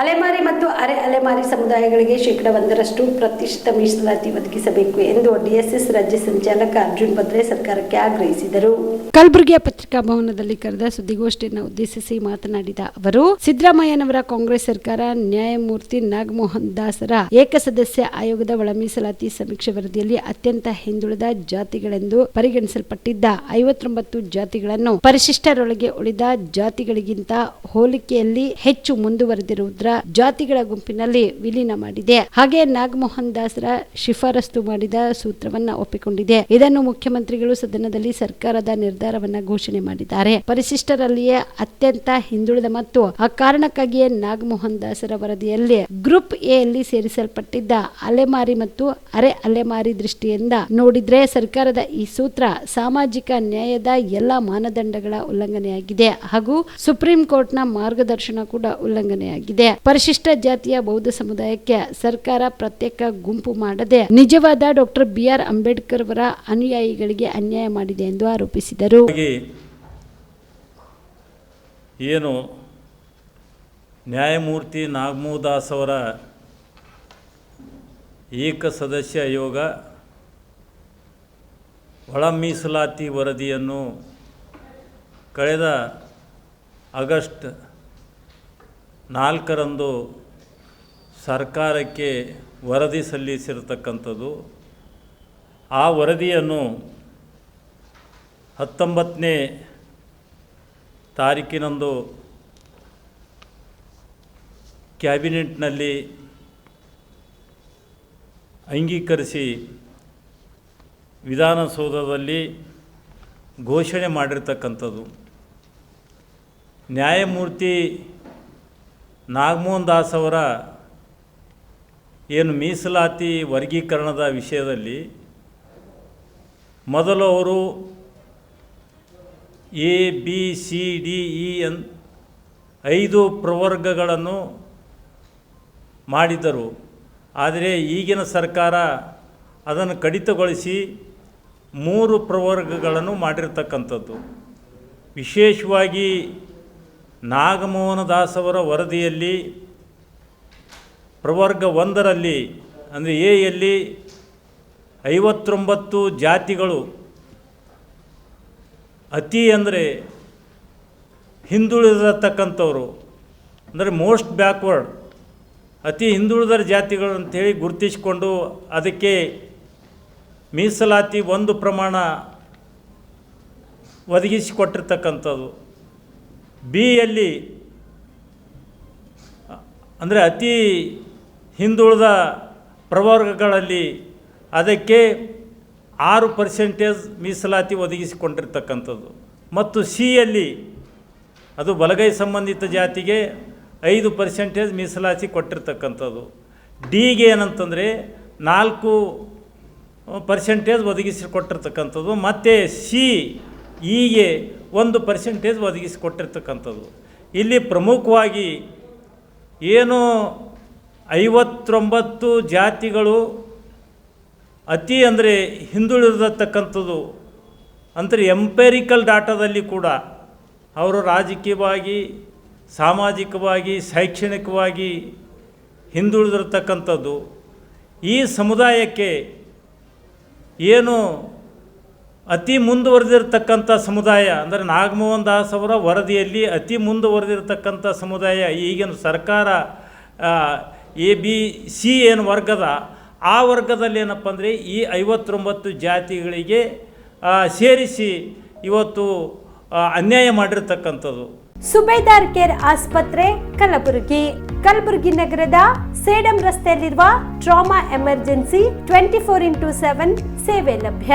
ಅಲೆಮಾರಿ ಮತ್ತು ಅರೆ ಅಲೆಮಾರಿ ಸಮುದಾಯಗಳಿಗೆ ಶೇಕಡ ಒಂದರಷ್ಟು ಪ್ರತಿಷ್ಠಿತ ಮೀಸಲಾತಿ ಒದಗಿಸಬೇಕು ಎಂದು ಡಿಎಸ್ಎಸ್ ರಾಜ್ಯ ಸಂಚಾಲಕ ಅರ್ಜುನ್ ಭದ್ರೆ ಸರ್ಕಾರಕ್ಕೆ ಆಗ್ರಹಿಸಿದರು. ಕಲಬುರಗಿಯ ಪತ್ರಿಕಾ ಭವನದಲ್ಲಿ ಕರೆದ ಸುದ್ದಿಗೋಷ್ಠಿಯನ್ನು ಉದ್ದೇಶಿಸಿ ಮಾತನಾಡಿದ ಅವರು, ಸಿದ್ದರಾಮಯ್ಯನವರ ಕಾಂಗ್ರೆಸ್ ಸರ್ಕಾರ ನ್ಯಾಯಮೂರ್ತಿ ನಾಗಮೋಹನ್ ದಾಸರ ಏಕಸದಸ್ಯ ಆಯೋಗದ ಒಳಮೀಸಲಾತಿ ಸಮೀಕ್ಷೆ ವರದಿಯಲ್ಲಿ ಅತ್ಯಂತ ಹಿಂದುಳಿದ ಜಾತಿಗಳೆಂದು ಪರಿಗಣಿಸಲ್ಪಟ್ಟಿದ್ದ ಐವತ್ತೊಂಬತ್ತು ಜಾತಿಗಳನ್ನು ಪರಿಶಿಷ್ಟರೊಳಗೆ ಉಳಿದ ಜಾತಿಗಳಿಗಿಂತ ಹೋಲಿಕೆಯಲ್ಲಿ ಹೆಚ್ಚು ಮುಂದುವರೆದಿರುವುದರ ಜಾತಿಗಳ ಗುಂಪಿನಲ್ಲಿ ವಿಲೀನ ಮಾಡಿದೆ. ಹಾಗೆ ನಾಗಮೋಹನ್ ದಾಸರ ಶಿಫಾರಸ್ತು ಮಾಡಿದ ಸೂತ್ರವನ್ನ ಒಪ್ಪಿಕೊಂಡಿದೆ. ಇದನ್ನು ಮುಖ್ಯಮಂತ್ರಿಗಳು ಸದನದಲ್ಲಿ ಸರ್ಕಾರದ ನಿರ್ಧಾರವನ್ನ ಘೋಷಣೆ ಮಾಡಿದ್ದಾರೆ. ಪರಿಶಿಷ್ಟರಲ್ಲಿಯೇ ಅತ್ಯಂತ ಹಿಂದುಳಿದ ಮತ್ತು ಆ ಕಾರಣಕ್ಕಾಗಿಯೇ ನಾಗಮೋಹನ್ ದಾಸರ ವರದಿಯಲ್ಲಿ ಗ್ರೂಪ್ ಎ ಯಲ್ಲಿ ಸೇರಿಸಲ್ಪಟ್ಟಿದ್ದ ಅಲೆಮಾರಿ ಮತ್ತು ಅರೆ ಅಲೆಮಾರಿ ದೃಷ್ಟಿಯಿಂದ ನೋಡಿದ್ರೆ ಸರ್ಕಾರದ ಈ ಸೂತ್ರ ಸಾಮಾಜಿಕ ನ್ಯಾಯದ ಎಲ್ಲಾ ಮಾನದಂಡಗಳ ಉಲ್ಲಂಘನೆಯಾಗಿದೆ ಹಾಗೂ ಸುಪ್ರೀಂ ಕೋರ್ಟ್ನ ಮಾರ್ಗದರ್ಶನ ಕೂಡ ಉಲ್ಲಂಘನೆಯಾಗಿದೆ. ಪರಿಶಿಷ್ಟ ಜಾತಿಯ ಬೌದ್ಧ ಸಮುದಾಯಕ್ಕೆ ಸರ್ಕಾರ ಪ್ರತ್ಯೇಕ ಗುಂಪು ಮಾಡದೆ ನಿಜವಾದ ಡಾಕ್ಟರ್ ಬಿ ಆರ್ ಅಂಬೇಡ್ಕರ್ ಅವರ ಅನುಯಾಯಿಗಳಿಗೆ ಅನ್ಯಾಯ ಮಾಡಿದೆ ಎಂದು ಆರೋಪಿಸಿದರು. ಏನು ನ್ಯಾಯಮೂರ್ತಿ ನಾಗಮೋದಾಸ್ ಅವರ ಏಕ ಸದಸ್ಯ ಆಯೋಗ ಒಳ ಮೀಸಲಾತಿ ವರದಿಯನ್ನು ಕಳೆದ ಆಗಸ್ಟ್ ನಾಲ್ಕರಂದು ಸರ್ಕಾರಕ್ಕೆ ವರದಿ ಸಲ್ಲಿಸಿರತಕ್ಕಂಥದ್ದು. ಆ ವರದಿಯನ್ನು ಹತ್ತೊಂಬತ್ತನೇ ತಾರೀಕಿನಂದು ಕ್ಯಾಬಿನೆಟ್ನಲ್ಲಿ ಅಂಗೀಕರಿಸಿ ವಿಧಾನಸೌಧದಲ್ಲಿ ಘೋಷಣೆ ಮಾಡಿರ್ತಕ್ಕಂಥದ್ದು. ನ್ಯಾಯಮೂರ್ತಿ ನಾಗಮೋಹನ್ ದಾಸ್ ಅವರ ಏನು ಮೀಸಲಾತಿ ವರ್ಗೀಕರಣದ ವಿಷಯದಲ್ಲಿ ಮೊದಲು ಅವರು A, B, C, D, E N ಐದು ಪ್ರವರ್ಗಗಳನ್ನು ಮಾಡಿದರು ಆದರೆ ಈಗಿನ ಸರ್ಕಾರ ಅದನ್ನು ಕಡಿತಗೊಳಿಸಿ ಮೂರು ಪ್ರವರ್ಗಗಳನ್ನು ಮಾಡಿರ್ತಕ್ಕಂಥದ್ದು. ವಿಶೇಷವಾಗಿ ನಾಗಮೋಹನ ದಾಸವರ ವರದಿಯಲ್ಲಿ ಪ್ರವರ್ಗ ಒಂದರಲ್ಲಿ, ಅಂದರೆ ಎಯಲ್ಲಿ ಐವತ್ತೊಂಬತ್ತು ಜಾತಿಗಳು ಅತಿ ಅಂದರೆ ಹಿಂದುಳಿದಿರತಕ್ಕಂಥವ್ರು, ಅಂದರೆ ಮೋಸ್ಟ್ ಬ್ಯಾಕ್ವರ್ಡ್ ಅತಿ ಹಿಂದುಳಿದ ಜಾತಿಗಳು ಅಂಥೇಳಿ ಗುರುತಿಸಿಕೊಂಡು ಅದಕ್ಕೆ ಮೀಸಲಾತಿ ಒಂದು ಪ್ರಮಾಣ ಒದಗಿಸಿಕೊಟ್ಟಿರ್ತಕ್ಕಂಥದ್ದು. ಬಿಯಲ್ಲಿ ಅಂದರೆ ಅತಿ ಹಿಂದುಳಿದ ಪ್ರವರ್ಗಗಳಲ್ಲಿ ಅದಕ್ಕೆ ಆರು ಪರ್ಸೆಂಟೇಜ್ ಮೀಸಲಾತಿ ಒದಗಿಸಿಕೊಂಡಿರ್ತಕ್ಕಂಥದ್ದು. ಮತ್ತು ಸಿಯಲ್ಲಿ ಅದು ಬಲಗೈ ಸಂಬಂಧಿತ ಜಾತಿಗೆ ಐದು ಪರ್ಸೆಂಟೇಜ್ ಮೀಸಲಾತಿ ಕೊಟ್ಟಿರ್ತಕ್ಕಂಥದ್ದು. ಡಿಗೆ ಏನಂತಂದರೆ ನಾಲ್ಕು ಪರ್ಸೆಂಟೇಜ್ ಒದಗಿಸಿಕೊಟ್ಟಿರ್ತಕ್ಕಂಥದ್ದು. ಮತ್ತು ಸಿ ಇಗೆ ಒಂದು ಪರ್ಸೆಂಟೇಜ್ ಒದಗಿಸಿಕೊಟ್ಟಿರ್ತಕ್ಕಂಥದ್ದು. ಇಲ್ಲಿ ಪ್ರಮುಖವಾಗಿ ಏನು ಐವತ್ತೊಂಬತ್ತು ಜಾತಿಗಳು ಅತಿ ಅಂದರೆ ಹಿಂದುಳಿದಿರತಕ್ಕಂಥದ್ದು ಅಂದರೆ ಎಂಪೆರಿಕಲ್ ಡಾಟಾದಲ್ಲಿ ಕೂಡ ಅವರು ರಾಜಕೀಯವಾಗಿ, ಸಾಮಾಜಿಕವಾಗಿ, ಶೈಕ್ಷಣಿಕವಾಗಿ ಹಿಂದುಳಿದಿರತಕ್ಕಂಥದ್ದು. ಈ ಸಮುದಾಯಕ್ಕೆ ಏನು ಅತಿ ಮುಂದುವರೆದಿರ್ತಕ್ಕಂಥ ಸಮುದಾಯ, ಅಂದರೆ ನಾಗಮೋಹನ್ ದಾಸ್ ಅವರ ವರದಿಯಲ್ಲಿ ಅತಿ ಮುಂದುವರೆದಿರ್ತಕ್ಕಂಥ ಸಮುದಾಯ, ಈಗಿನ ಸರ್ಕಾರ ಎ, ಬಿ, ಸಿ ಏನು ವರ್ಗದ, ಆ ವರ್ಗದಲ್ಲಿ ಏನಪ್ಪ ಅಂದರೆ ಈ ಐವತ್ತೊಂಬತ್ತು ಜಾತಿಗಳಿಗೆ ಸೇರಿಸಿ ಇವತ್ತು ಅನ್ಯಾಯ ಮಾಡಿರ್ತಕ್ಕಂಥದ್ದು. ಸುಬೇದಾರ್ ಕೇರ್ ಆಸ್ಪತ್ರೆ, ಕಲಬುರಗಿ. ಕಲಬುರಗಿ ನಗರದ ಸೇಡಂ ರಸ್ತೆಯಲ್ಲಿರುವ trauma emergency twenty four into seven ಸೇವೆ ಲಭ್ಯ.